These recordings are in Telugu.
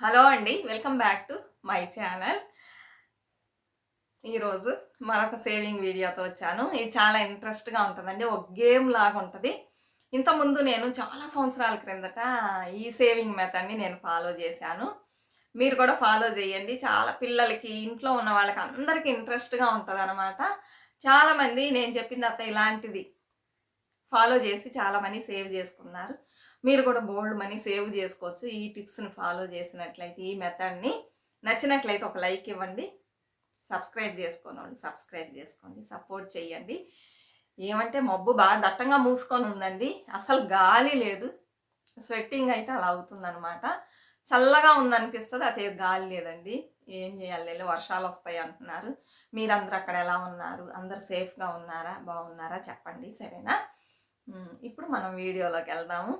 హలో అండి welcome back to my channel. ఈరోజు మరొక సేవింగ్ వీడియోతో వచ్చాను. ఇది చాలా ఇంట్రెస్ట్గా ఉంటుందండి ఒక గేమ్ లాగా ఉంటుంది. ఇంతకుముందు నేను చాలా సంవత్సరాల క్రిందట ఈ సేవింగ్ మెథడ్ని నేను ఫాలో చేశాను. మీరు కూడా ఫాలో చేయండి. చాలా పిల్లలకి ఇంట్లో ఉన్న వాళ్ళకి అందరికీ ఇంట్రెస్ట్గా ఉంటుంది అనమాట చాలామంది నేను చెప్పింది అత్త ఇలాంటిది ఫాలో చేసి చాలా మనీ సేవ్ చేసుకున్నారు. మీరు కూడా బోల్డ్ మనీ సేవ్ చేసుకోవచ్చు. ఈ టిప్స్ని ఫాలో చేసినట్లయితే ఈ మెథడ్ని నచ్చినట్లయితే ఒక లైక్ ఇవ్వండి. సబ్స్క్రైబ్ చేసుకోనండి సబ్స్క్రైబ్ చేసుకోండి. సపోర్ట్ చేయండి. ఏమంటే మబ్బు బాగా దట్టంగా మూసుకొని ఉందండి. అసలు గాలి లేదు. స్వెట్టింగ్ అయితే అలా అవుతుందన్నమాట. చల్లగా ఉందనిపిస్తుంది అదే గాలి లేదండి. ఏం చేయాలి? వర్షాలు వస్తాయి అంటున్నారు. మీరందరూ అక్కడ ఎలా ఉన్నారు? అందరు సేఫ్గా ఉన్నారా? బాగున్నారా? చెప్పండి. సరేనా? ఇప్పుడు మనం వీడియోలోకి వెళ్దాము.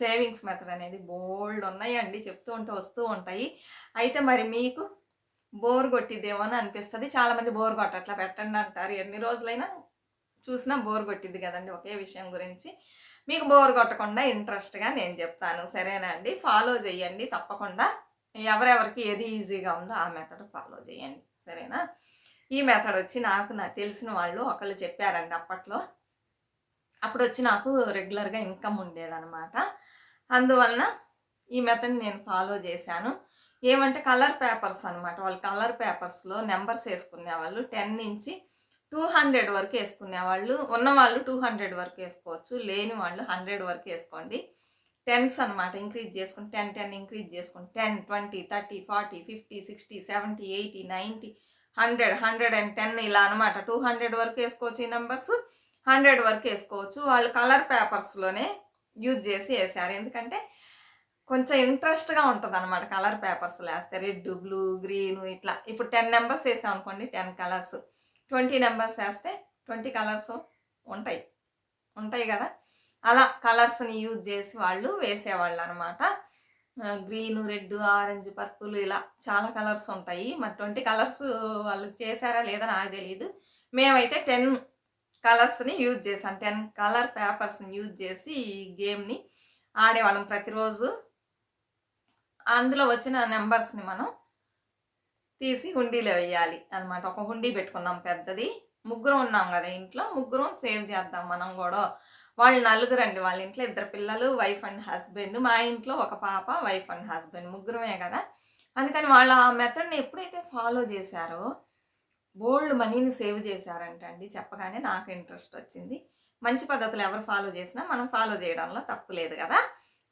సేవింగ్స్ మెథడ్ అనేది బోల్డ్ ఉన్నాయండి చెప్తూ ఉంటే వస్తూ ఉంటాయి. అయితే మరి మీకు బోర్ కొట్టిద్దేమో అని అనిపిస్తుంది. చాలామంది బోర్ కొట్టట్లా పెట్టండి అంటారు. ఎన్ని రోజులైనా చూసినా బోర్ కొట్టిద్ది కదండి ఒకే విషయం గురించి. మీకు బోర్ కొట్టకుండా ఇంట్రెస్ట్గా నేను చెప్తాను. సరేనా అండి? ఫాలో చేయండి తప్పకుండా. ఎవరెవరికి ఏది ఈజీగా ఉందో ఆ మెథడ్ ఫాలో చేయండి. సరేనా? ఈ మెథడ్ వచ్చి నాకు నాకు తెలిసిన వాళ్ళు ఒకళ్ళు చెప్పారండి అప్పట్లో. అప్పుడు వచ్చి నాకు రెగ్యులర్గా ఇన్కమ్ ఉండేదనమాట అందువలన ఈ మెథడ్ నేను ఫాలో చేశాను. ఏమంటే కలర్ పేపర్స్ అనమాట వాళ్ళు కలర్ పేపర్స్లో నెంబర్స్ వేసుకునేవాళ్ళు టెన్ నుంచి టూ హండ్రెడ్ వరకు వేసుకునేవాళ్ళు ఉన్నవాళ్ళు టూ హండ్రెడ్ వరకు వేసుకోవచ్చు లేని వాళ్ళు హండ్రెడ్ వరకు వేసుకోండి టెన్స్ అనమాట ఇంక్రీజ్ చేసుకుని టెన్ టెన్ ఇంక్రీజ్ చేసుకుని ten twenty thirty forty fifty sixty seventy eighty ninety hundred hundred and ten ఇలా అనమాట టూ హండ్రెడ్ వరకు వేసుకోవచ్చు ఈ నెంబర్స్. హండ్రెడ్ వరకు వేసుకోవచ్చు. వాళ్ళు కలర్ పేపర్స్లోనే యూజ్ చేసి వేసారు. ఎందుకంటే కొంచెం ఇంట్రెస్ట్గా ఉంటుంది అనమాట కలర్ పేపర్స్ వేస్తే రెడ్ బ్లూ గ్రీన్ ఇట్లా. ఇప్పుడు టెన్ నెంబర్స్ వేసాం అనుకోండి టెన్ కలర్స్. ట్వంటీ నెంబర్స్ వేస్తే ట్వంటీ కలర్స్ ఉంటాయి. ఉంటాయి కదా? అలా కలర్స్ని యూజ్ చేసి వాళ్ళు వేసేవాళ్ళు అనమాట గ్రీన్ రెడ్ ఆరెంజ్ పర్పుల్ ఇలా చాలా కలర్స్ ఉంటాయి. మరి ట్వంటీ కలర్స్ వాళ్ళు చేశారా లేదా నాకు తెలియదు మేమైతే టెన్ కలర్స్ని యూజ్ చేసాం టెన్ కలర్ పేపర్స్ని యూజ్ చేసి ఈ గేమ్ని ఆడేవాళ్ళం ప్రతిరోజు. అందులో వచ్చిన నెంబర్స్ని మనం తీసి హుండీలో వేయాలి అనమాట ఒక హుండీ పెట్టుకున్నాం పెద్దది. ముగ్గురం ఉన్నాం కదా ఇంట్లో. ముగ్గురం సేవ్ చేద్దాం మనం కూడా. వాళ్ళు నలుగురు అండి. వాళ్ళ ఇంట్లో ఇద్దరు పిల్లలు వైఫ్ అండ్ హస్బెండ్. మా ఇంట్లో ఒక పాప వైఫ్ అండ్ హస్బెండ్. ముగ్గురమే కదా. అందుకని వాళ్ళు ఆ మెథడ్ని ఎప్పుడైతే ఫాలో చేశారో బోల్డ్ మనీని సేవ్ చేశారంట అండి చెప్పగానే నాకు ఇంట్రెస్ట్ వచ్చింది. మంచి పద్ధతులు ఎవరు ఫాలో చేసినా మనం ఫాలో చేయడంలో తప్పు లేదు కదా.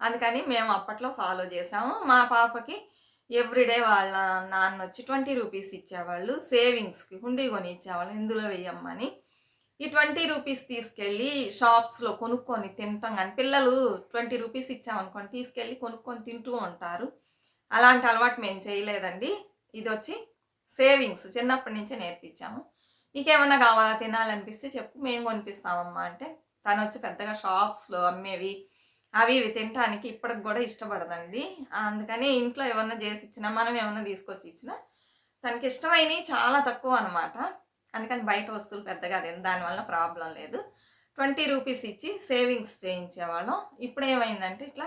అందుకని మేము అప్పట్లో ఫాలో చేసాము మా పాపకి ఎవ్రీడే వాళ్ళ నాన్న వచ్చి ట్వంటీ రూపీస్ ఇచ్చేవాళ్ళు సేవింగ్స్కి హుండీ కొని ఇచ్చేవాళ్ళు ఇందులో వెయ్యమ్మని. ఈ ట్వంటీ రూపీస్ తీసుకెళ్ళి షాప్స్లో కొనుక్కొని తింటాం కానీ పిల్లలు ట్వంటీ రూపీస్ ఇచ్చామనుకోండి తీసుకెళ్ళి కొనుక్కొని తింటూ ఉంటారు. అలాంటి అలవాటు మేము చేయలేదండి. ఇది వచ్చి సేవింగ్స్ చిన్నప్పటి నుంచే నేర్పించాము. నీకేమన్నా కావాలా? తినాలనిపిస్తే చెప్పు. మేము కొనిపిస్తామమ్మా అంటే తను వచ్చి పెద్దగా షాప్స్లో అమ్మేవి అవి ఇవి తినడానికి ఇప్పటికి కూడా ఇష్టపడదండి. అందుకని ఇంట్లో ఏమన్నా చేసి ఇచ్చినా మనం ఏమన్నా తీసుకొచ్చి ఇచ్చినా తనకి ఇష్టమైనవి చాలా తక్కువ అనమాట అందుకని బయట వస్తువులు పెద్దగా అది దానివల్ల ప్రాబ్లం లేదు. ట్వంటీ రూపీస్ ఇచ్చి సేవింగ్స్ చేయించేవాళ్ళం. ఇప్పుడు ఏమైందంటే ఇట్లా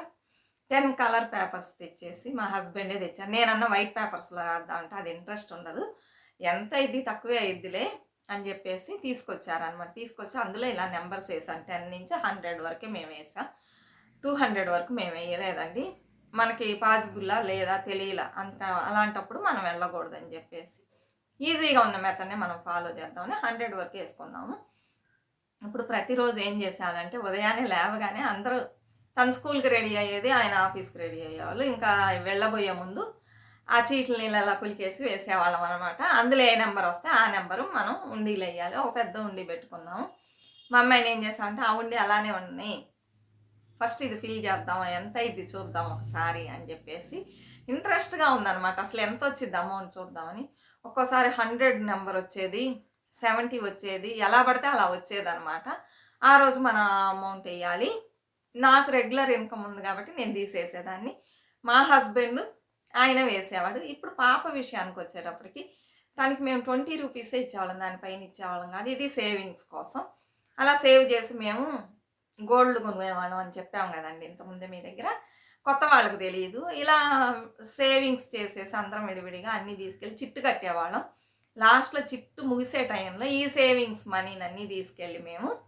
టెన్ కలర్ పేపర్స్ తెచ్చేసి మా హస్బెండే తెచ్చారు. నేనన్న వైట్ పేపర్స్లో రాద్దామంటే అది ఇంట్రెస్ట్ ఉండదు. ఎంత ఇది తక్కువే అయిద్దిలే అని చెప్పేసి తీసుకొచ్చారనమాట తీసుకొచ్చి అందులో ఇలా నెంబర్స్ వేసాం. టెన్ నుంచి హండ్రెడ్ వరకే మేము వేసాం. టూ హండ్రెడ్ వరకు మేము వేయలేదండి. మనకి పాసిబుల్లా లేదా తెలియలా అంత అలాంటప్పుడు మనం వెళ్ళకూడదని చెప్పేసి ఈజీగా ఉన్న మెథడ్నే మనం ఫాలో చేద్దామని హండ్రెడ్ వరకు వేసుకున్నాము. ఇప్పుడు ప్రతిరోజు ఏం చేశానంటే ఉదయాన్నే లేవగానే అందరూ తన స్కూల్కి రెడీ అయ్యేది ఆయన ఆఫీస్కి రెడీ అయ్యేవాళ్ళు. ఇంకా వెళ్ళబోయే ముందు ఆ చీట్ల నీళ్ళలా కులికేసి వేసేవాళ్ళం అనమాట అందులో ఏ నెంబర్ వస్తే ఆ నెంబరు మనం ఉండీలు వేయాలి. ఒక పెద్ద ఉండి పెట్టుకున్నాము మా అమ్మాయిని ఏం చేస్తామంటే ఆ ఉండి అలానే ఉన్నాయి ఫస్ట్ ఇది ఫిల్ చేద్దాం ఎంత ఇది చూద్దాం ఒకసారి అని చెప్పేసి ఇంట్రెస్ట్గా ఉందన్నమాట. అసలు ఎంత వచ్చింది అమౌంట్ చూద్దామని. ఒక్కోసారి హండ్రెడ్ నెంబర్ వచ్చేది సెవెంటీ వచ్చేది ఎలా పడితే అలా వచ్చేది అనమాట ఆ రోజు మన అమౌంట్ వేయాలి. నాకు రెగ్యులర్ ఇన్కమ్ ఉంది కాబట్టి నేను తీసేసేదాన్ని. మా హస్బెండ్ ఆయన వేసేవాడు. ఇప్పుడు పాప విషయానికి వచ్చేటప్పటికి తనకి మేము ట్వంటీ రూపీసే ఇచ్చేవాళ్ళం దానిపైన ఇచ్చేవాళ్ళం కాదు. ఇది సేవింగ్స్ కోసం. అలా సేవ్ చేసి మేము గోల్డ్ కొనుగోవాళ్ళం అని చెప్పాం కదండి ఇంతకుముందే మీ దగ్గర. కొత్త వాళ్ళకి తెలియదు. ఇలా సేవింగ్స్ చేసేసి అందరం విడివిడిగా అన్నీ తీసుకెళ్ళి చిట్టు కట్టేవాళ్ళం. లాస్ట్లో చిట్టు ముగిసే టైంలో ఈ సేవింగ్స్ మనీని అన్నీ తీసుకెళ్ళి మేము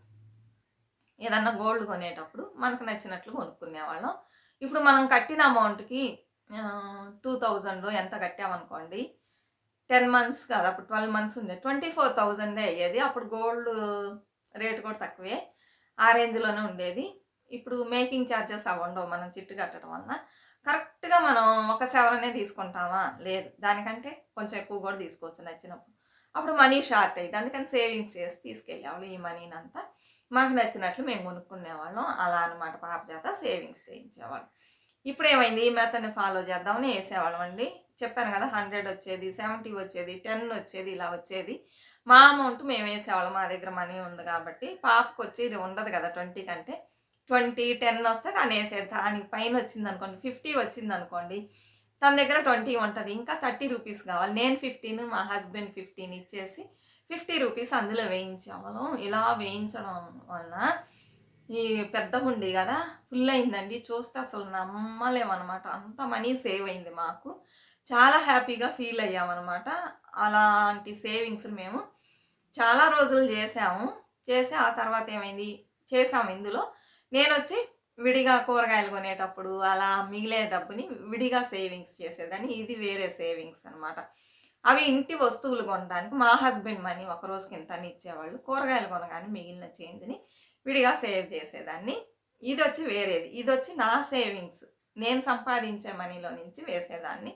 ఏదన్నా గోల్డ్ కొనేటప్పుడు మనకు నచ్చినట్లు కొనుక్కునేవాళ్ళం. ఇప్పుడు మనం కట్టిన అమౌంట్కి టూ థౌజండ్ ఎంత కట్టామనుకోండి టెన్ మంత్స్ కాదు అప్పుడు ట్వెల్వ్ మంత్స్ ఉండే ట్వంటీ ఫోర్ థౌజండే అయ్యేది. అప్పుడు గోల్డ్ రేట్ కూడా తక్కువే ఆ రేంజ్లోనే ఉండేది. ఇప్పుడు మేకింగ్ ఛార్జెస్ అవి ఉండవు మనం చిట్టు కట్టడం వలన. కరెక్ట్గా మనం ఒక సెవెరనే తీసుకుంటామా? లేదు. దానికంటే కొంచెం ఎక్కువ కూడా తీసుకోవచ్చు నచ్చినప్పుడు. అప్పుడు మనీ షార్ట్ అయ్యింది అందుకని సేవింగ్స్ చేసి తీసుకెళ్ళేవాళ్ళు ఈ మనీని అంతా మాకు నచ్చినట్లు మేము కొనుక్కునేవాళ్ళం. అలా అనమాట పాప చేత సేవింగ్స్ చేయించేవాళ్ళం. ఇప్పుడు ఏమైంది? ఈ మెథడ్ని ఫాలో చేద్దామని వేసేవాళ్ళం అండి. చెప్పాను కదా హండ్రెడ్ వచ్చేది సెవెంటీ వచ్చేది టెన్ వచ్చేది ఇలా వచ్చేది. మా అమౌంట్ మేము వేసేవాళ్ళం. మా దగ్గర మనీ ఉంది కాబట్టి పాపకు వచ్చి ఇది ఉండదు కదా ట్వంటీ కంటే. ట్వంటీ టెన్ వస్తే తను వేసేది. దానికి పైన వచ్చింది అనుకోండి ఫిఫ్టీ వచ్చింది అనుకోండి తన దగ్గర ట్వంటీ ఉంటుంది. ఇంకా థర్టీ రూపీస్ కావాలి. నేను ఫిఫ్టీన్ మా హస్బెండ్ ఫిఫ్టీన్ ఇచ్చేసి ఫిఫ్టీ రూపీస్ అందులో వేయించాము ఇలా వేయించడం వలన ఈ పెద్ద హుండీ కదా ఫుల్ అయిందండి. చూస్తే అసలు నమ్మలేమన్నమాట. అంత మనీ సేవ్ అయింది మాకు. చాలా హ్యాపీగా ఫీల్ అయ్యామన్నమాట. అలాంటి సేవింగ్స్ మేము చాలా రోజులు చేసాము. చేసి ఆ తర్వాత ఏమైంది? చేసాము ఇందులో. నేను వచ్చి విడిగా కూరగాయలు కొనేటప్పుడు అలా మిగిలే డబ్బుని విడిగా సేవింగ్స్ చేసేదాన్ని. ఇది వేరే సేవింగ్స్ అనమాట అవి ఇంటి వస్తువులు కొనడానికి మా హస్బెండ్ మనీ ఒక రోజుకి ఇంత అని ఇచ్చేవాళ్ళు. కూరగాయలు కొనగానే మిగిలిన చేంజ్ని విడిగా సేవ్ చేసేదాన్ని. ఇది వచ్చి వేరేది. ఇది వచ్చి నా సేవింగ్స్ నేను సంపాదించే మనీలో నుంచి వేసేదాన్ని.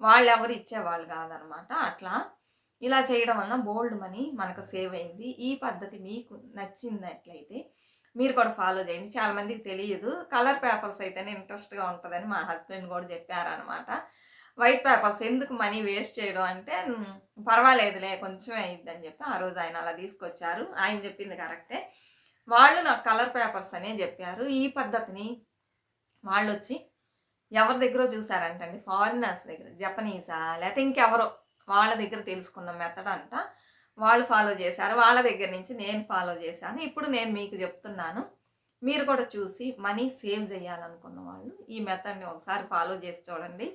వాళ్ళు ఎవరు ఇచ్చేవాళ్ళు కాదనమాట. అట్లా ఇలా చేయడం వలన బోల్డ్ మనీ మనకు సేవ్ అయింది. ఈ పద్ధతి మీకు నచ్చిందట్లయితే మీరు కూడా ఫాలో చేయండి. చాలామందికి తెలియదు. కలర్ పేపర్స్ అయితేనే ఇంట్రెస్ట్గా ఉంటుందని మా హస్బెండ్ కూడా చెప్పారనమాట. వైట్ పేపర్స్ ఎందుకు మనీ వేస్ట్ చేయడం అంటే పర్వాలేదులే కొంచెమే అయ్యిద్దని చెప్పి ఆ రోజు ఆయన అలా తీసుకొచ్చారు. ఆయన చెప్పింది కరెక్టే. వాళ్ళు నాకు కలర్ పేపర్స్ అనే చెప్పారు. ఈ పద్ధతిని వాళ్ళు వచ్చి ఎవరి దగ్గర చూసారంటండి ఫారినర్స్ దగ్గర జపనీసా లేకపోతే ఇంకెవరో వాళ్ళ దగ్గర తెలుసుకున్న మెథడ్ అంట. వాళ్ళు ఫాలో చేశారు. వాళ్ళ దగ్గర నుంచి నేను ఫాలో చేశాను. ఇప్పుడు నేను మీకు చెప్తున్నాను. మీరు కూడా చూసి మనీ సేవ్ చేయాలనుకున్న వాళ్ళు ఈ మెథడ్ని ఒకసారి ఫాలో చేసి చూడండి.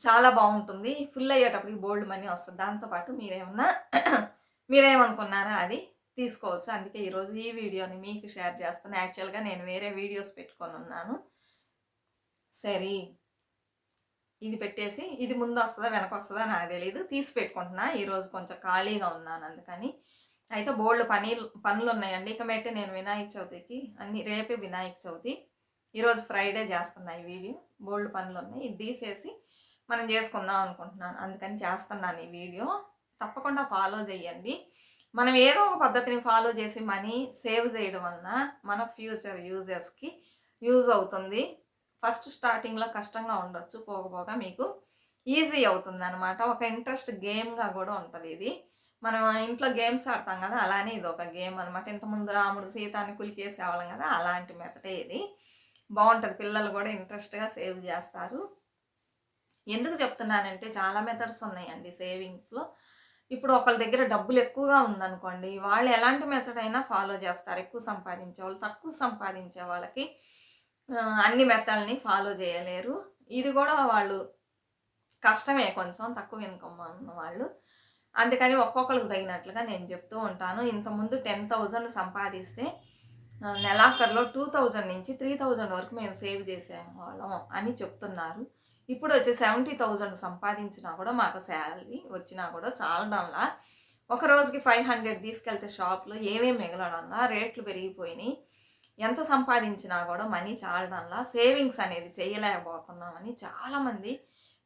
చాలా బాగుంటుంది. ఫుల్ అయ్యేటప్పటికి బోల్డ్ మనీ వస్తుంది. దాంతోపాటు మీరేమన్నా మీరేమనుకున్నారా అది తీసుకోవచ్చు? అందుకే ఈరోజు ఈ వీడియోని మీకు షేర్ చేస్తాను. యాక్చువల్గా నేను వేరే వీడియోస్ పెట్టుకొని ఉన్నాను. సరే. ఇది పెట్టేసి ఇది ముందు వస్తుందా వెనక వస్తుందా నాకు తెలియదు తీసి పెట్టుకుంటున్నా. ఈరోజు కొంచెం ఖాళీగా ఉన్నాను అందుకని. అయితే బోల్డ్ పని పనులు ఉన్నాయండి. ఇక మెట్టి నేను వినాయక చవితికి అన్ని రేపే వినాయక చవితి. ఈరోజు ఫ్రైడే చేస్తున్నా ఈ వీడియో. బోల్డ్ పనులు ఉన్నాయి. ఇది తీసేసి మనం చేసుకుందాం అనుకుంటున్నాను. అందుకని చేస్తున్నాను ఈ వీడియో. తప్పకుండా ఫాలో చేయండి. మనం ఏదో ఒక పద్ధతిని ఫాలో చేసి మనీ సేవ్ చేయడం వలన మన ఫ్యూచర్ యూజర్స్కి యూజ్ అవుతుంది. ఫస్ట్ స్టార్టింగ్లో కష్టంగా ఉండొచ్చు పోకపోగా మీకు ఈజీ అవుతుంది అనమాట ఒక ఇంట్రెస్ట్ గేమ్గా కూడా ఉంటుంది ఇది. మనం ఇంట్లో గేమ్స్ ఆడతాం కదా అలానే ఇది ఒక గేమ్ అనమాట ఇంతకుముందు రాముడు సీతాన్ని కులికేసేవాళ్ళం కదా అలాంటి మెథడే ఇది. బాగుంటుంది. పిల్లలు కూడా ఇంట్రెస్ట్గా సేవ్ చేస్తారు. ఎందుకు చెప్తున్నానంటే చాలా మెథడ్స్ ఉన్నాయండి సేవింగ్స్లో ఇప్పుడు ఒకళ్ళ దగ్గర డబ్బులు ఎక్కువగా ఉందనుకోండి వాళ్ళు ఎలాంటి మెథడ్ అయినా ఫాలో చేస్తారు. ఎక్కువ సంపాదించే వాళ్ళు తక్కువ సంపాదించే వాళ్ళకి అన్ని మెథడ్ని ఫాలో చేయలేరు. ఇది కూడా వాళ్ళు కష్టమే కొంచెం తక్కువ ఇన్కమ్ ఉన్న వాళ్ళు. అందుకని ఒక్కొక్కరికి తగినట్లుగా నేను చెప్తూ ఉంటాను. ఇంతకుముందు టెన్ థౌజండ్ సంపాదిస్తే నెలాఖరులో టూ థౌజండ్ నుంచి త్రీ థౌజండ్ వరకు మేము సేవ్ చేసేవాళ్ళం అని చెప్తున్నారు. ఇప్పుడు వచ్చి సెవెంటీ థౌజండ్ సంపాదించినా కూడా మాకు శాలరీ వచ్చినా కూడా చాలడంలా ఒక రోజుకి ఫైవ్ హండ్రెడ్ తీసుకెళ్తే షాప్లో ఏమేమి మిగలడంలా రేట్లు పెరిగిపోయినాయి. ఎంత సంపాదించినా కూడా మనీ చాలడంలా సేవింగ్స్ అనేది చేయలేకపోతున్నామని చాలామంది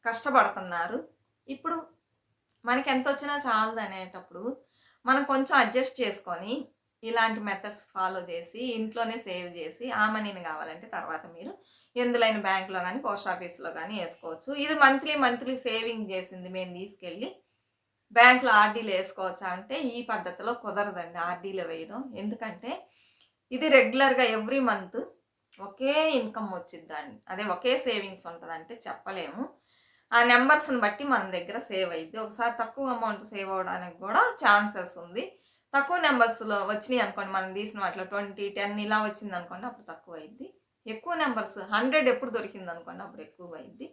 కష్టపడుతున్నారు. ఇప్పుడు మనకి ఎంత వచ్చినా చాలదు అనేటప్పుడు మనం కొంచెం అడ్జస్ట్ చేసుకొని ఇలాంటి మెథడ్స్ ఫాలో చేసి ఇంట్లోనే సేవ్ చేసి ఆ మనీని కావాలంటే తర్వాత మీరు ఎందులైన బ్యాంక్లో కానీ పోస్ట్ ఆఫీస్లో కానీ వేసుకోవచ్చు. ఇది మంత్లీ మంత్లీ సేవింగ్ చేసింది మేము తీసుకెళ్ళి. బ్యాంకులో ఆర్డీలు వేసుకోవచ్చా అంటే ఈ పద్ధతిలో కుదరదండి ఆర్డీలో వేయడం. ఎందుకంటే ఇది రెగ్యులర్గా ఎవ్రీ మంత్ ఒకే ఇన్కమ్ వచ్చిద్దండి. అదే ఒకే సేవింగ్స్ ఉంటుందంటే చెప్పలేము. ఆ నెంబర్స్ని బట్టి మన దగ్గర సేవ్ అయ్యింది ఒకసారి తక్కువ అమౌంట్ సేవ్ అవ్వడానికి కూడా ఛాన్సెస్ ఉంది. తక్కువ నెంబర్స్లో వచ్చినాయి అనుకోండి మనం తీసిన వాటిలో ట్వంటీ టెన్ ఇలా వచ్చింది అనుకోండి అప్పుడు తక్కువ అయింది ఎక్కువ నెంబర్స్ హండ్రెడ్ ఎప్పుడు దొరికింది అనుకోండి అప్పుడు ఎక్కువ అయింది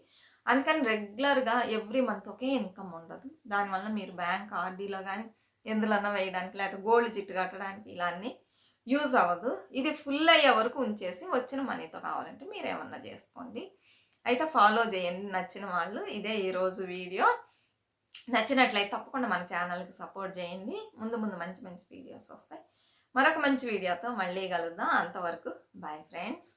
అందుకని రెగ్యులర్గా ఎవ్రీ మంత్ ఒకే ఇన్కమ్ ఉండదు. దానివల్ల మీరు బ్యాంక్ ఆర్డీలో కానీ ఎందులన్నా వేయడానికి లేకపోతే గోల్డ్ చిట్టు కట్టడానికి ఇలా అన్నీ యూజ్ అవ్వదు. ఇది ఫుల్ అయ్యే వరకు ఉంచేసి వచ్చిన మనీతో కావాలంటే మీరు ఏమన్నా చేసుకోండి. అయితే ఫాలో చేయండి. నచ్చిన వాళ్ళు ఇదే ఈరోజు వీడియో. నచ్చినట్లయితే తప్పకుండా మన ఛానల్కి సపోర్ట్ చేయండి. ముందు ముందు మంచి మంచి వీడియోస్ వస్తాయి. మరొక మంచి వీడియోతో మళ్ళీ కలుద్దాం. అంతవరకు బాయ్ ఫ్రెండ్స్.